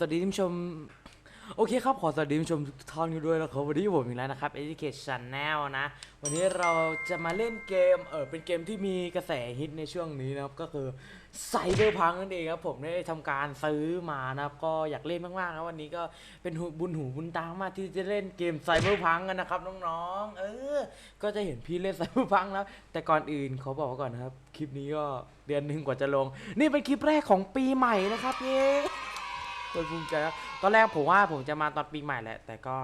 สวัสดีท่านผู้ชม โอเคครับ ขอสวัสดีท่านผู้ชมทุกท่านกันด้วยนะครับวันนี้ผมอีกแล้วนะครับ Education Channel นะ วันนี้เราจะมาเล่นเกม เออเป็นเกมที่มีกระแสฮิตในช่วงนี้นะครับ ก็คือไซเบอร์พังนั่นเองครับ ผมได้ทำการซื้อมานะครับ ก็อยากเล่นมากๆนะวันนี้ก็เป็นบุญหูบุญตามากที่จะเล่นเกมไซเบอร์พังกันนะครับน้องๆ เออ ก็จะเห็นพี่เล่นไซเบอร์พังแล้ว แต่ก่อนอื่นขอบอกก่อนนะครับ คลิปนี้ก็เดือนหนึ่งกว่าจะลง นี่เป็นคลิปแรกของปีใหม่นะครับเย้ ตัวภูมิใจครับตอนแรกผมว่าผมจะมาตอนปีใหม่แหละ แต่ก็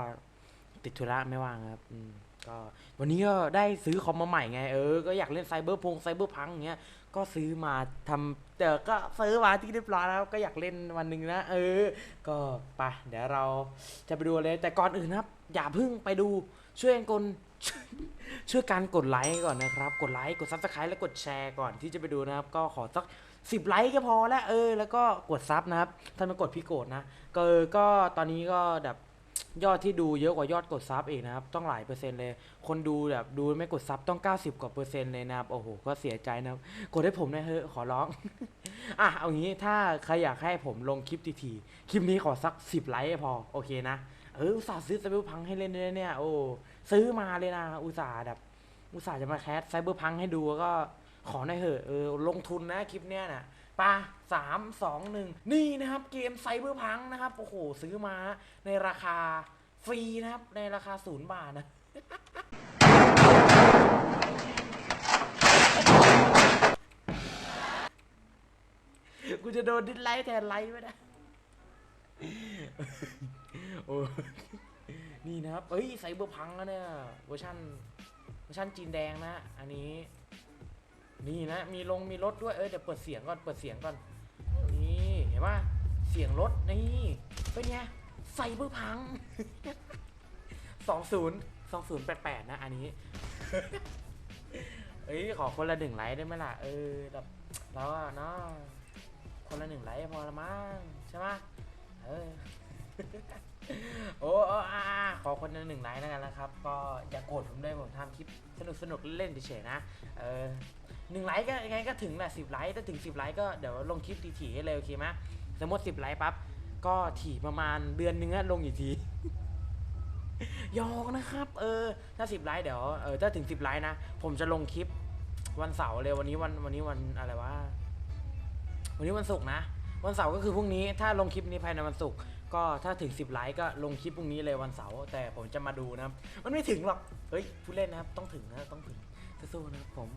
ติดธุระไม่ว่างครับอืมก็วันนี้ก็ได้ซื้อคอมมาใหม่ไงเออ ก็อยากเล่นไซเบอร์พงไซเบอร์พังอย่างเงี้ย ก็ซื้อมาทำแต่ก็ซื้อมาที่เรียบร้อยแล้วก็อยากเล่นวันหนึ่งนะ เออ ก็ไปเดี๋ยวเราจะไปดูเลย แต่ก่อนอื่นนะครับ อย่าเพิ่งไปดูช่วยกันกดช่วยการกดไลค์ก่อนนะครับ กดไลค์กดซับสไครต์และกดแชร์ก่อนที่จะไปดูนะครับ ก็ขอสัก สิบไลค์ก็พอแล้วเออ แล้วก็กดซับนะครับถ้าไม่กดพี่โกรธนะก็เออก็ตอนนี้ก็แบบยอดที่ดูเยอะกว่ายอดกดซับอีกนะครับ ต้องหลายเปอร์เซ็นต์เลย คนดูแบบดูไม่กดซับต้อง 90 กว่าเปอร์เซ็นต์เลยนะครับ โอ้โห ก็เสียใจนะครับ กดให้ผมหน่อยเถอะขอร้อง อะ เอางี้ถ้าใครอยากให้ผมลงคลิปทีๆคลิปนี้ขอสัก 10 ไลค์พอ โอเคนะ เออ อุตส่าห์ซื้อไซเบอร์พังให้เล่นด้วยเนี่ย โอ้ ซื้อมาเลยนะ อุตส่าห์แบบ อุตส่าห์จะมาแคสไซเบอร์พังให้ดูแล้วก็ ขอหน่อยเถอะเออลงทุนนะคลิปเนี้ยน่ะปะสามสองหนึ่งนี่นะครับเกมไซเบอร์พังนะครับ โอ้โห ซื้อมาในราคาฟรีนะครับ ในราคาศูนย์บาทนะกูจะโดนดิสไลค์แทนไลค์ไหมนะโอ้นี่นะครับ เอ้ยไซเบอร์พังอะเนี่ย เวอร์ชันเวอร์ชันจีนแดงนะ อันนี้ นี่นะ มีลงมีรถด้วย เออเดี๋ยวเปิดเสียงก่อน เปิดเสียงก่อน นี่ เห็นปะเสียงรถ นี่เป็นไงไซเบอร์พังสองศูนย์สองศูนย์แปดแปดนะ อันนี้ เอ้ย ขอคนละหนึ่งไลค์ได้ไหมล่ะ เออแบบเราอะเนาะคนละหนึ่งไลค์พอละมั้งใช่ไหมเออ โอ้โอ้อาขอคนละหนึ่งไลค์แล้วกันนะครับ ก็อย่าโกรธผมด้วยผมทำคลิปสนุกสนุกเล่นเฉยๆนะ เออหนึ่งไลค์ก็ยังไงก็ถึงแหละสิบไลค์ถ้าถึงสิบไลค์ก็เดี๋ยวลงคลิปถี่ๆให้เลยโอเคไหมสมมติสิบไลค์ปั๊บก็ถี่ประมาณเดือนนึงอะลงอีกทียอกนะครับ เออ ถ้าสิบไลค์เดี๋ยวเออถ้าถึงสิบไลค์นะผมจะลงคลิปวันเสาร์เลยวันนี้วันวันนี้วันอะไรวะวันนี้วันศุกร์นะ วันเสาร์ก็คือพรุ่งนี้ถ้าลงคลิปนี้ภายในวันศุกร์ ก็ถ้าถึง 10 ไลค์ก็ลงคลิปพรุ่งนี้เลยวันเสาร์แต่ผมจะมาดูนะครับ มันไม่ถึงหรอก เฮ้ยผู้เล่นนะครับ ต้องถึงนะต้องถึงสู้ๆนะครับผม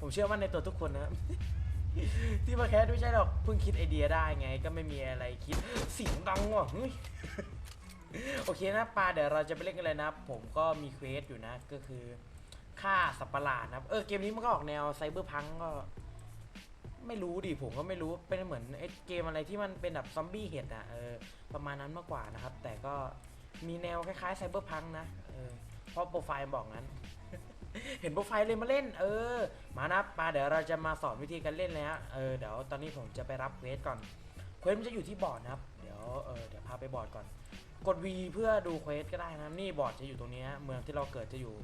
ผมเชื่อมั่นในตัวทุกคนนะครับ ที่มาแคสไม่ใช่หรอกเพิ่งคิดไอเดียได้ไง ก็ไม่มีอะไรคิดเสียงดังว่ะเฮ้ยโอเคนะปลาเดี๋ยวเราจะไปเล่นกันเลยนะครับ ผมก็มีเควสอยู่นะก็คือฆ่าสัตว์ประหลาดนะครับ เออเกมนี้มันก็ออกแนวไซเบอร์พังก็ ไม่รู้ดิผมก็ไม่รู้เป็นเหมือนเกมอะไรที่มันเป็นแบบซอมบี้เห็ดอะเออประมาณนั้นมากกว่านะครับ แต่ก็มีแนวคล้ายๆไซเบอร์พังนะเออเพราะโปรไฟล์บอกงั้น เห็นโปรไฟล์เลยมาเล่น เออ มานะมาเดี๋ยวเราจะมาสอนวิธีการเล่นเลยฮะเออเดี๋ยวตอนนี้ผมจะไปรับเควสก่อนเควสมันจะอยู่ที่บอร์ดนะครับ เดี๋ยวเออเดี๋ยวพาไปบอร์ดก่อน กด V เพื่อดูเควสก็ได้นะนี่บอร์ดจะอยู่ตรงนี้เมืองที่เราเกิดจะอยู่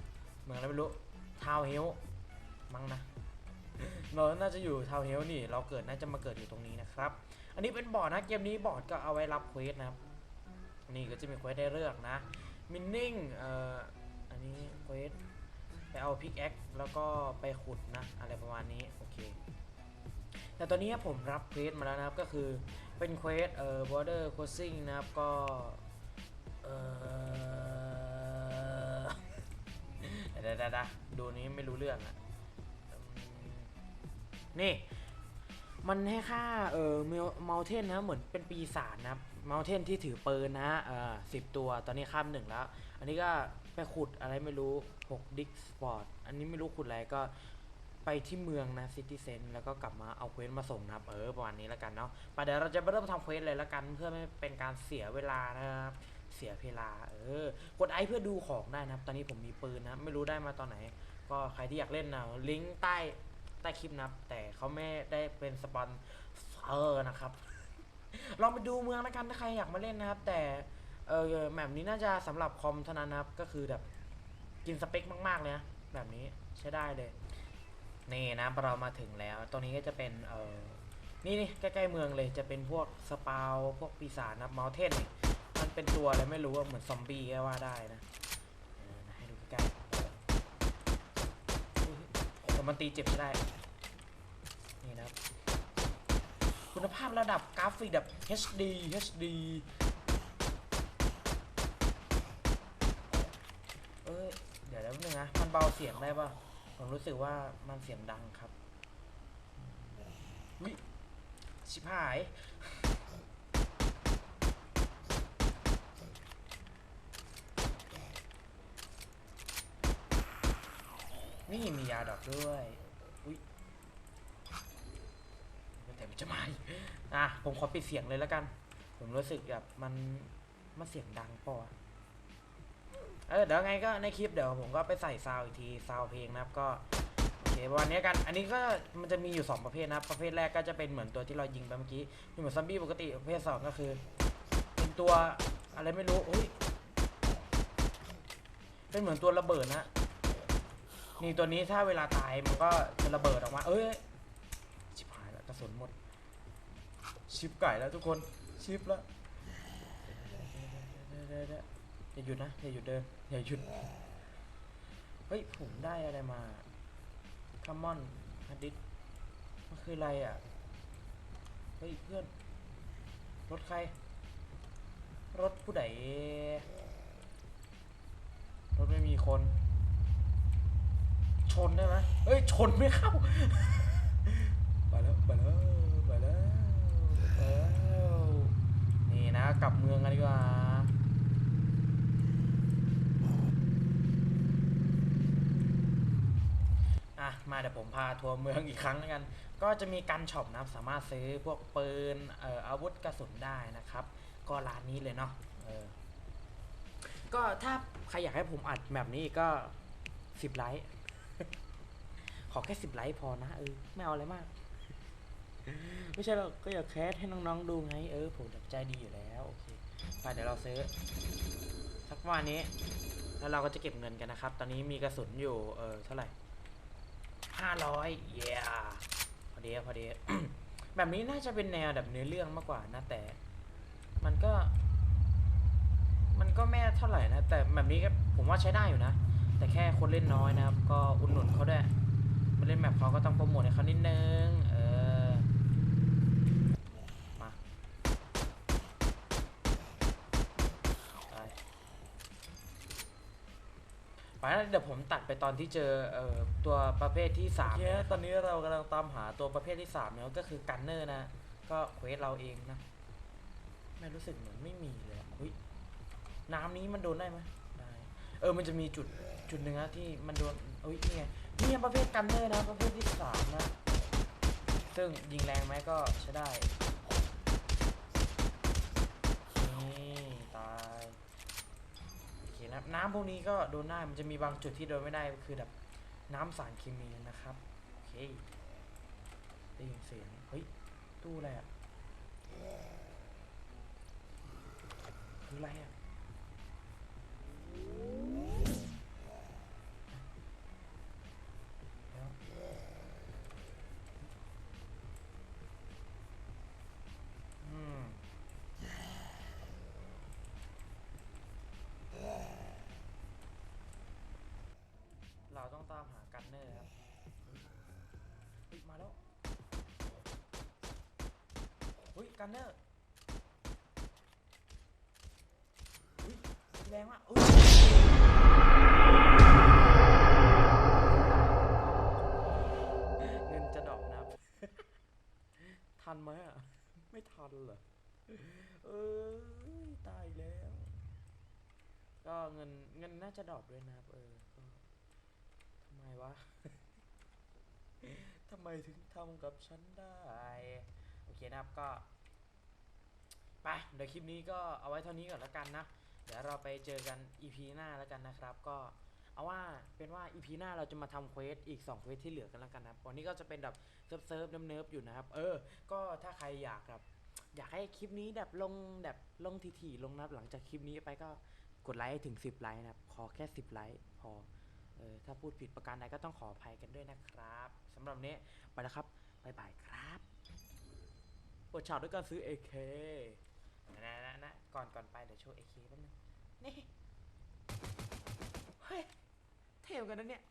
เมืองอะไรไม่รู้ทาวเฮลมั้งนะ เราน่าจะอยู่ทาวเฮลนี่ เราเกิดน่าจะมาเกิดอยู่ตรงนี้นะครับ อันนี้เป็นบอร์ดนะเกมนี้บอร์ดก็เอาไว้รับเควสนะครับ นี่ก็จะมีเควสได้เลือกนะมินนิ่งเอ่ออันนี้เควสไปเอาพิกแอคแล้วก็ไปขุดนะ อะไรประมาณนี้ โอเค แต่ตอนนี้ผมรับเควสมาแล้วนะครับ ก็คือเป็นเควสเอ่อ border crossing นะครับ ก็ เอ่อเดี๋ยวๆดูนี้ไม่รู้เรื่องอะ นี่ มันให้ค่าเออเมลเทนนะเหมือนเป็นปีศาจนะครับเมลเทนที่ถือปืนนะฮะเออสิบตัวตอนนี้ข้ามหนึ่งแล้ว อันนี้ก็ไปขุดอะไรไม่รู้6ดิกสปอร์ตอันนี้ไม่รู้ขุดอะไรก็ไปที่เมืองนะซิตี้เซนแล้วก็กลับมาเอาเควสมาส่งนะครับ เออ ประมาณนี้แล้วกันเนาะไปเดี๋ยวเราจะไปเริ่มทำเควสเลยแล้วกัน เพื่อไม่เป็นการเสียเวลานะครับ เสียเวลา เออ กดไอเพื่อดูของได้นะครับ ตอนนี้ผมมีปืนนะ ไม่รู้ได้มาตอนไหน ก็ใครที่อยากเล่นนะลิงก์ใต้ ใต้คลิปนะครับ แต่เขาไม่ได้เป็นสปอนเซอร์นะครับ ลองไปดูเมืองแล้วกันถ้าใครอยากมาเล่นนะครับ แต่เออแบบนี้น่าจะสำหรับคอมเท่านั้นนะครับ ก็คือแบบกินสเปคมากๆเลยนะแบบนี้ใช้ได้เลยนี่นะเรามาถึงแล้วตรงนี้ก็จะเป็นเออนี่นี่ใกล้ๆเมืองเลยจะเป็นพวกสปาวพวกปีศาจนะมอเทนนี่มันเป็นตัวอะไรไม่รู้เหมือนซอมบี้ก็ว่าได้นะเออนะให้ดูใกล้ มันตีเจ็บไม่ได้ นี่นะครับ คุณภาพระดับกราฟิกแบบ HD HD เอ้ย เดี๋ยวแป๊บนึงนะ มันเบาเสียงได้ป่ะ ผมรู้สึกว่ามันเสียงดังครับวิชิบหาย นี่มียาดอกด้วยอุ้ยแต่มันจะมาอีกอะผมขอปิดเสียงเลยแล้วกัน ผมรู้สึกแบบมันมันเสียงดังปะวะเออเดี๋ยวไงก็ในคลิปเดี๋ยวผมก็ไปใส่ซาวอีกทีซาวเพลงนะครับก็โอเคประมาณนี้กันอันนี้ก็มันจะมีอยู่ 2 ประเภทนะครับประเภทแรกก็จะเป็นเหมือนตัวที่เรายิงไปเมื่อกี้เป็นเหมือนซอมบี้ปกติประเภทสองก็คือเป็นตัวอะไรไม่รู้อุ้ยเป็นเหมือนตัวระเบิดนะ นี่ตัวนี้ถ้าเวลาตายมันก็จะระเบิดออกมา เอ้ยชิบหายแล้วกระสุนหมด ชิปไก่แล้วทุกคนชิปแล้วอย่าหยุดนะอย่าหยุดเดินอย่าหยุดเฮ้ยผมได้อะไรมาคัมมอนฮัดดิสมันคืออะไรอะเฮ้ยเพื่อนรถใคร รถผู้ใดรถไม่มีคน ชนได้ไหมเฮ้ย ชนไม่เข้า ไปแล้ว ไปแล้ว ไปแล้ว ไปแล้ว นี่นะ กลับเมืองกันดีกว่า อะ มาเดี๋ยวผมพาทัวร์เมืองอีกครั้งแล้วกัน ก็จะมีกันช็อปนะสามารถซื้อพวกปืนเอ่ออาวุธกระสุนได้นะครับ ก็ร้านนี้เลยเนาะเออก็ถ้าใครอยากให้ผมอัดแบบนี้ก็สิบไลค์ ขอแค่สิบไลค์พอนะเออไม่เอาอะไรมาก ไม่ใช่หรอกก็อยากแคสให้น้องๆดูไง เออ ผมใจดีอยู่แล้ว โอเคไปเดี๋ยวเราซื้อ สักประมาณนี้ แล้วเราก็จะเก็บเงินกันนะครับ ตอนนี้มีกระสุนอยู่เออเท่าไหร่ห้าร้อยเย้พอดีพอดีแบบนี้น่าจะเป็นแนวแบบเนื้อเรื่องมากกว่านะแต่ มันก็ มันก็ไม่เท่าไหร่นะ แต่แบบนี้ก็ผมว่าใช้ได้อยู่นะ แต่แค่คนเล่นน้อยนะครับ ก็อุดหนุนเขาด้วย เล่นแมปเขาก็ต้องโปรโมทให้เขานิดนึง เออ มาไปไปแล้วเดี๋ยวผมตัดไปตอนที่เจอเอ่อตัวประเภทที่สามเนี่ยตอนนี้เรากำลังตามหาตัวประเภทที่สามเนี่ยก็คือกันเนอร์นะ ก็เควสเราเองนะ ไม่รู้สึกเหมือนไม่มีเลยอะอุ้ยน้ำนี้มันโดนได้ไหมได้ เออ มันจะมีจุดจุดหนึ่งนะที่มันโดนเอ้ยนี่ไง นี่ไงประเภทกันเนอร์นะประเภทที่สามนะ ซึ่งยิงแรงไหมก็ใช้ได้นี่ตายโอเคนะน้ำพวกนี้ก็โดนได้มันจะมีบางจุดที่โดนไม่ได้คือแบบน้ำสารเคมีนะครับโอเคได้ยินเสียงเฮ้ยตู้อะไรอะคืออะไรอะเดี๋ยวอืม เราต้องตามหากัน เนอร์ครับเฮ้ยมาแล้วเฮ้ยกันเนอร์เฮ้ยแรงมากเฮ้ยเงินจะดอกนะครับ ทันไหมอะ ไม่ทันเหรอเออตายแล้ว ก็เงินเงินน่าจะดอปด้วยนะครับเออ ไมวะ ทำไมถึงทำกับฉันได้ โอเคนะครับก็ ไป เดี๋ยวคลิปนี้ก็เอาไว้เท่านี้ก่อนแล้วกันนะ เดี๋ยวเราไปเจอกัน EP หน้าแล้วกันนะครับ ก็เอาว่าเป็นว่า EP หน้าเราจะมาทำเควสอีก2เควสที่เหลือกันแล้วกันนะครับ วันนี้ก็จะเป็นแบบเซิร์ฟเซิร์ฟเนิร์ฟๆอยู่นะครับ เออ ก็ถ้าใครอยากแบบอยากให้คลิปนี้แบบลงแบบลงถี่ๆลงนับหลังจากคลิปนี้ไปก็กดไลค์ถึง 10 ไลค์นะครับ ขอแค่ 10 ไลค์พอ ออถ้าพูดผิดประการใดก็ต้องขออภัยกันด้วยนะครับสำหรับนี้ไปแล้วครับบายบายครับโอดฉาวด้วยการซื้อ AK นะนะนะก่อนก่อนไปเดี๋ยวโชว์ AK แป๊บนึงนี่ เฮ้ย เท่เหกันนะเนี่ย